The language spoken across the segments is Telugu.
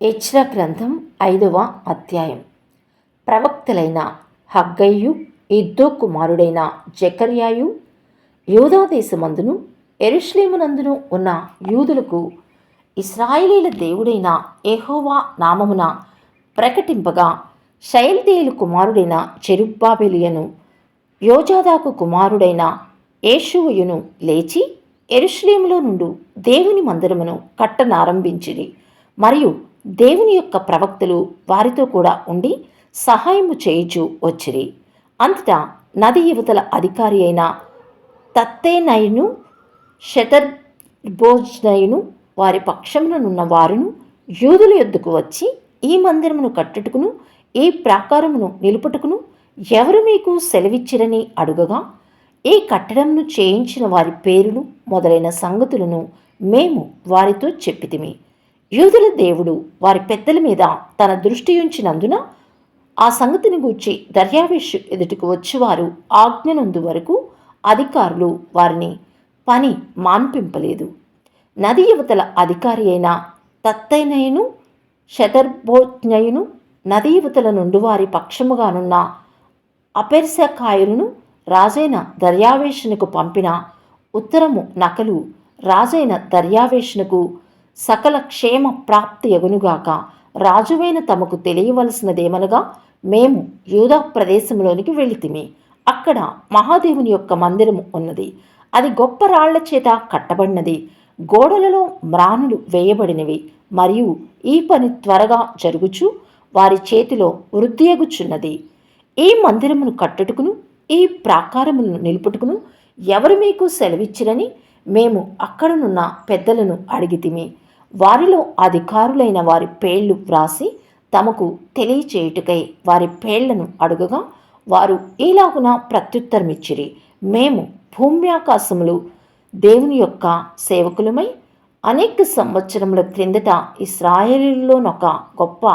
హెచ్ర గ్రంథం ఐదవ అధ్యాయం. ప్రవక్తలైన హగ్గయ్యు ఇద్దో కుమారుడైన జకర్యాయు యూదాదేశమందును ఎరుష్లేమునందును ఉన్న యూదులకు ఇస్రాయిలీల దేవుడైన ఎహోవా నామమున ప్రకటింపగా శైల్దేయులు కుమారుడైన చెరుబ్బాబెలియను యోజాదాకు కుమారుడైన యేషువయును లేచి ఎరుష్లేములో నుండు దేవుని మందిరమును కట్టనారంభించిరి. మరియు దేవుని యొక్క ప్రవక్తలు వారితో కూడా ఉండి సహాయము చేయుచు వచ్చిరి. అంతటా నది యువతల అధికారి అయిన తత్తేనయును శతర్భోజ్నయును వారి పక్షముననున్న వారును యూదుల యొద్దకు వచ్చి ఈ మందిరమును కట్టుటకును ఈ ప్రాకారమును నిలుపుటకును ఎవరు మీకు సెలవిచ్చిరని అడుగగా ఈ కట్టడంను చేయించిన వారి పేరును మొదలైన సంగతులను మేము వారితో చెప్పితిమి. యూదుల దేవుడు వారి పెద్దల మీద తన దృష్టి ఉంచినందున ఆ సంగతిని గూర్చి దర్యావేషు ఎదుటికి వచ్చేవారు ఆజ్ఞనందు వరకు అధికారులు వారిని పని మాన్పింపలేదు. నది యువతల అధికారి అయిన తత్తైనయును శతర్భోజ్ఞయును నది యువతల నుండి వారి పక్షముగానున్న అపెర్సకాయులను రాజైన దర్యావేషునకు పంపిన ఉత్తరము నకలు రాజైన దర్యావేషునకు సకల క్షేమ ప్రాప్తి ఎగునుగాక. రాజువైన తమకు తెలియవలసినదేమనగా మేము యూదా ప్రదేశంలోనికి వెళితిమి. అక్కడ మహాదేవుని యొక్క మందిరము ఉన్నది. అది గొప్ప రాళ్ళ చేత కట్టబడినది. గోడలలో మ్రానులు వేయబడినవి. మరియు ఈ పని త్వరగా జరుగుచు వారి చేతిలో వృద్ధియగుచున్నది. ఈ మందిరమును కట్టుటకును ఈ ప్రాకారమును నిలుపుటకును ఎవరు మీకు సెలవిచ్చిరని మేము అక్కడనున్న పెద్దలను అడిగితిమి. వారిలో అధికారులైన వారి పేళ్ళు వ్రాసి తమకు తెలియచేయుటకై వారి పేళ్ళను అడుగగా వారు ఈలాగున ప్రత్యుత్తరమిచ్చిరి. మేము భూమ్యాకాశములు దేవుని యొక్క సేవకులమై అనేక సంవత్సరముల క్రిందట ఇస్రాయేలీలోనొక గొప్ప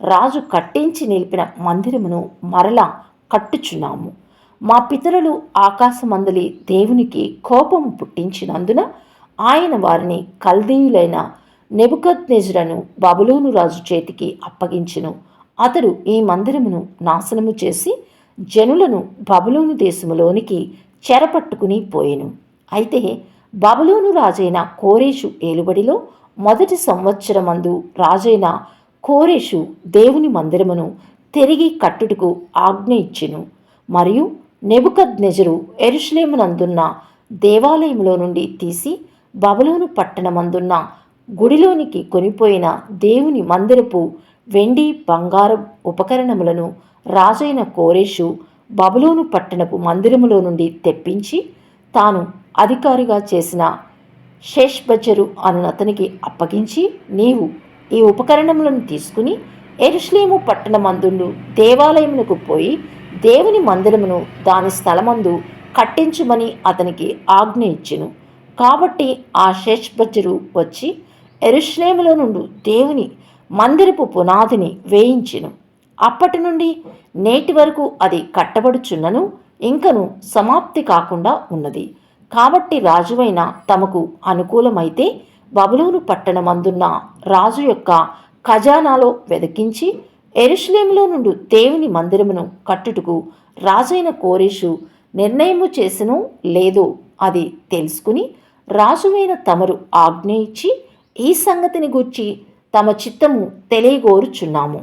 రాజు కట్టించి నిలిపిన మందిరమును మరలా కట్టుచున్నాము. మా పితరులు ఆకాశమందలి దేవునికి కోపం పుట్టించినందున ఆయన వారిని కల్దీయులైన నెబుకద్నెజురను బబులోను రాజు చేతికి అప్పగించెను. అతడు ఈ మందిరమును నాశనము చేసి జనులను బబులోను దేశములోనికి చెరపట్టుకుని పోయెను. అయితే బబులోను రాజైన కోరేషు ఏలుబడిలో మొదటి సంవత్సరమందు రాజైన కోరేషు దేవుని మందిరమును తిరిగి కట్టుటకు ఆజ్ఞ ఇచ్చెను. మరియు నెబుకద్నెజరు ఎరుషులేమునందున్న దేవాలయంలో నుండి తీసి బబులోను పట్టణమందున్న గుడిలోనికి కొనిపోయిన దేవుని మందిరపు వెండి బంగారం ఉపకరణములను రాజైన కోరేషు బబులోను పట్టణపు మందిరములో నుండి తెప్పించి తాను అధికారిగా చేసిన షేష్బజరు అను అతనికి అప్పగించి నీవు ఈ ఉపకరణములను తీసుకుని ఎరుష్లేము పట్టణమందుండు దేవాలయమునకు పోయి దేవుని మందిరమును దాని స్థలమందు కట్టించుమని అతనికి ఆజ్ఞ ఇచ్చెను. కాబట్టి ఆ షేష్బజరు వచ్చి ఎరుష్లేములో నుండి దేవుని మందిరపు పునాదిని వేయించెను. అప్పటి నుండి నేటి వరకు అది కట్టబడుచున్నను ఇంకను సమాప్తి కాకుండా ఉన్నది. కాబట్టి రాజువైన తమకు అనుకూలమైతే బబులోను పట్టణమందున్న రాజు యొక్క ఖజానాలో వెదకించి ఎరుష్లేములో నుండి దేవుని మందిరమును కట్టుటకు రాజైన కోరేషు నిర్ణయము చేసను లేదో అది తెలుసుకుని రాజువైన తమరు ఆజ్ఞయించి ఇచ్చి ఈ సంగతిని గూర్చి తమ చిత్తము తెలియగోరుచున్నాము.